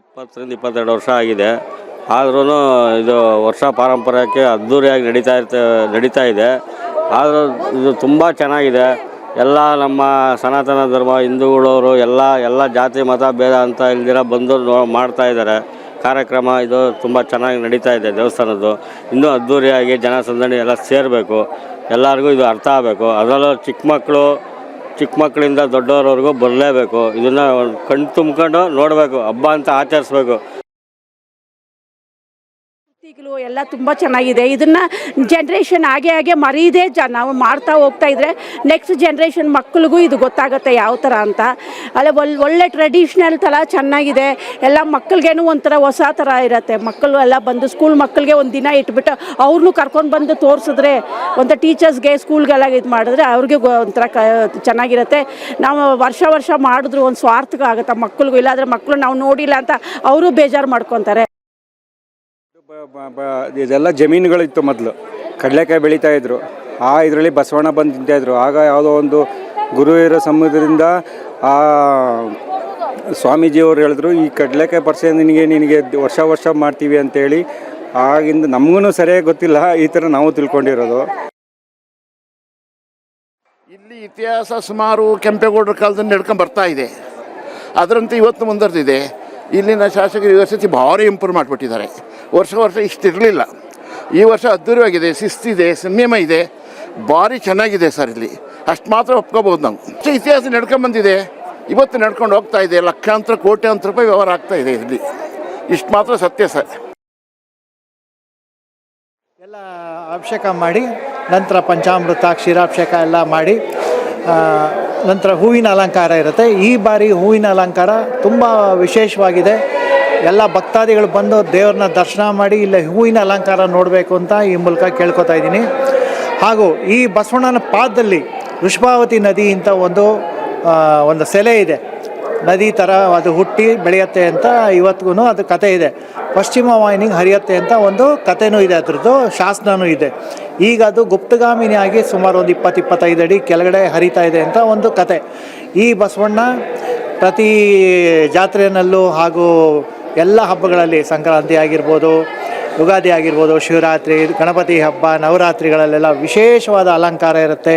ಇಪ್ಪತ್ತರಿಂದ ಇಪ್ಪತ್ತೆರಡು ವರ್ಷ ಆಗಿದೆ. ಆದ್ರೂ ಇದು ವರ್ಷ ಪಾರಂಪರ್ಯಕ್ಕೆ ಅದ್ಧೂರಿಯಾಗಿ ನಡೀತಾ ಇರ್ತ, ನಡೀತಾ ಇದೆ. ಆದರೂ ಇದು ತುಂಬ ಚೆನ್ನಾಗಿದೆ. ಎಲ್ಲ ನಮ್ಮ ಸನಾತನ ಧರ್ಮ, ಹಿಂದೂಗಳವರು ಎಲ್ಲ ಎಲ್ಲ ಜಾತಿ, ಮತ, ಭೇದ ಅಂತ ಇಲ್ದಿರ ಬಂದು ಮಾಡ್ತಾ ಇದ್ದಾರೆ. ಕಾರ್ಯಕ್ರಮ ಇದು ತುಂಬ ಚೆನ್ನಾಗಿ ನಡೀತಾ ಇದೆ ದೇವಸ್ಥಾನದ್ದು. ಇನ್ನೂ ಅದ್ಧೂರಿಯಾಗಿ ಜನ ಸಂದಣಿ ಎಲ್ಲ ಸೇರಬೇಕು. ಎಲ್ಲರಿಗೂ ಇದು ಅರ್ಥ ಆಗಬೇಕು. ಅದರಲ್ಲೂ ಚಿಕ್ಕ ಮಕ್ಕಳು, ಚಿಕ್ಕ ಮಕ್ಕಳಿಂದ ದೊಡ್ಡವರವರೆಗೂ ಬರಲೇಬೇಕು. ಇದನ್ನು ಕಣ್ ತುಂಬ್ಕೊಂಡು ನೋಡಬೇಕು. ಹಬ್ಬ ಅಂತ ಆಚರಿಸ್ಬೇಕು. ಈಗಲೂ ಎಲ್ಲ ತುಂಬ ಚೆನ್ನಾಗಿದೆ. ಇದನ್ನ ಜನ್ರೇಷನ್ ಹಾಗೆ ಹಾಗೆ ಮರೀದೇ ಜ ನಾವು ಮಾಡ್ತಾ ಹೋಗ್ತಾ ಇದ್ರೆ ನೆಕ್ಸ್ಟ್ ಜನ್ರೇಷನ್ ಮಕ್ಕಳಿಗೂ ಇದು ಗೊತ್ತಾಗುತ್ತೆ ಯಾವ ಥರ ಅಂತ. ಅಲ್ಲೇ ಒಲ್ ಒಳ್ಳೆ ಟ್ರೆಡಿಷ್ನಲ್ ಥರ ಚೆನ್ನಾಗಿದೆ. ಎಲ್ಲ ಮಕ್ಕಳಿಗೇನು ಒಂಥರ ಹೊಸ ಥರ ಇರುತ್ತೆ. ಮಕ್ಕಳು ಎಲ್ಲ ಬಂದು ಸ್ಕೂಲ್ ಮಕ್ಕಳಿಗೆ ಒಂದು ದಿನ ಇಟ್ಬಿಟ್ಟು ಅವ್ರನ್ನೂ ಕರ್ಕೊಂಡು ಬಂದು ತೋರಿಸಿದ್ರೆ, ಒಂದು ಟೀಚರ್ಸ್ಗೆ ಸ್ಕೂಲ್ಗೆಲ್ಲ ಇದು ಮಾಡಿದ್ರೆ ಅವ್ರಿಗೆ ಒಂಥರ ಕ, ಚೆನ್ನಾಗಿರುತ್ತೆ. ನಾವು ವರ್ಷ ವರ್ಷ ಮಾಡಿದ್ರು ಒಂದು ಸ್ವಾರ್ಥಕ ಆಗುತ್ತೆ ಮಕ್ಕಳಿಗೂ ಇಲ್ಲಾಂದರೆ ಮಕ್ಕಳು ನಾವು ನೋಡಿಲ್ಲ ಅಂತ ಅವರು ಬೇಜಾರು ಮಾಡ್ಕೊತಾರೆ. ಇದೆಲ್ಲ ಜಮೀನುಗಳಿತ್ತು ಮೊದಲು. ಕಡಲೆಕಾಯಿ ಬೆಳೀತಾ ಇದ್ರು. ಆ ಇದರಲ್ಲಿ ಬಸವಣ್ಣ ಬಂದು ತಿಂತಾಯಿದ್ರು ಆಗ ಯಾವುದೋ ಒಂದು ಗುರುವಿರ ಸಮುದ್ರದಿಂದ ಆ ಸ್ವಾಮೀಜಿಯವರು ಹೇಳಿದ್ರು, ಈ ಕಡಲೆಕಾಯಿ ಪರಿಚಯ ನಿನಗೆ ನಿನಗೆ ವರ್ಷ ವರ್ಷ ಮಾಡ್ತೀವಿ ಅಂತೇಳಿ. ಆಗಿಂದ ನಮಗೂ ಸರಿಯಾಗಿ ಗೊತ್ತಿಲ್ಲ. ಈ ಥರ ನಾವು ತಿಳ್ಕೊಂಡಿರೋದು. ಇಲ್ಲಿ ಇತಿಹಾಸ ಸುಮಾರು ಕೆಂಪೇಗೌಡರ ಕಾಲದಲ್ಲಿ ನಡ್ಕೊಂಡು ಬರ್ತಾ ಇದೆ. ಅದರಂತೆ ಇವತ್ತು ಮುಂದುವರೆದಿದೆ. ಇಲ್ಲಿನ ಶಾಸಕರು ಈ ವರ್ಷ ಭಾರಿ ಇಂಪ್ರೂವ್ ಮಾಡಿಬಿಟ್ಟಿದ್ದಾರೆ. ವರ್ಷ ವರ್ಷ ಇಷ್ಟಿರಲಿಲ್ಲ. ಈ ವರ್ಷ ಅದ್ದೂರಿಯಾಗಿದೆ, ಶಿಸ್ತಿದೆ, ಸಂಯಮ ಇದೆ. ಭಾರಿ ಚೆನ್ನಾಗಿದೆ ಸರ್ ಇಲ್ಲಿ. ಅಷ್ಟು ಮಾತ್ರ ಒಪ್ಕೋಬೋದು ನಾವು. ಅಷ್ಟು ಇತಿಹಾಸ ನಡ್ಕೊಂಬಂದಿದೆ ಇವತ್ತು ನಡ್ಕೊಂಡು ಹೋಗ್ತಾ ಇದೆ. ಲಕ್ಷಾಂತರ, ಕೋಟ್ಯಾಂತರ ರೂಪಾಯಿ ವ್ಯವಹಾರ ಆಗ್ತಾ ಇದೆ ಇಲ್ಲಿ. ಇಷ್ಟು ಮಾತ್ರ ಸತ್ಯ ಸರ್. ಎಲ್ಲ ಅಭಿಷೇಕ ಮಾಡಿ, ನಂತರ ಪಂಚಾಮೃತ ಕ್ಷೀರಾಭಿಷೇಕ ಎಲ್ಲ ಮಾಡಿ. ನಂತರ ಹೂವಿನ ಅಲಂಕಾರ ಇರುತ್ತೆ. ಈ ಬಾರಿ ಹೂವಿನ ಅಲಂಕಾರ ತುಂಬ ವಿಶೇಷವಾಗಿದೆ. ಎಲ್ಲ ಭಕ್ತಾದಿಗಳು ಬಂದು ದೇವ್ರನ್ನ ದರ್ಶನ ಮಾಡಿ ಇಲ್ಲ ಹೂವಿನ ಅಲಂಕಾರ ನೋಡಬೇಕು ಅಂತ ಈ ಮೂಲಕ ಕೇಳ್ಕೊತಾ ಇದ್ದೀನಿ. ಹಾಗೂ ಈ ಬಸವಣ್ಣನ ಪಾದದಲ್ಲಿ ವೃಷಭಾವತಿ ನದಿ ಅಂತ ಒಂದು ಒಂದು ಸೆಲೆ ಇದೆ. ನದಿ ಥರ ಅದು ಹುಟ್ಟಿ ಬೆಳೆಯುತ್ತೆ ಅಂತ ಇವತ್ತಿಗೂ ಅದು ಕತೆ ಇದೆ. ಪಶ್ಚಿಮ ವಾಹಿನಿಗೆ ಹರಿಯುತ್ತೆ ಅಂತ ಒಂದು ಕಥೆನೂ ಇದೆ ಅದರದ್ದು, ಶಾಸನನೂ ಇದೆ. ಈಗ ಅದು ಗುಪ್ತಗಾಮಿನಿಯಾಗಿ ಸುಮಾರು ಒಂದು ಇಪ್ಪತ್ತು ಇಪ್ಪತ್ತೈದು ಅಡಿ ಕೆಳಗಡೆ ಹರಿತಾ ಇದೆ ಅಂತ ಒಂದು ಕತೆ. ಈ ಬಸವಣ್ಣ ಪ್ರತಿ ಜಾತ್ರೆಯಲ್ಲೂ ಹಾಗೂ ಎಲ್ಲ ಹಬ್ಬಗಳಲ್ಲಿ, ಸಂಕ್ರಾಂತಿ ಆಗಿರ್ಬೋದು, ಯುಗಾದಿ ಆಗಿರ್ಬೋದು, ಶಿವರಾತ್ರಿ, ಗಣಪತಿ ಹಬ್ಬ, ನವರಾತ್ರಿಗಳಲ್ಲೆಲ್ಲ ವಿಶೇಷವಾದ ಅಲಂಕಾರ ಇರುತ್ತೆ.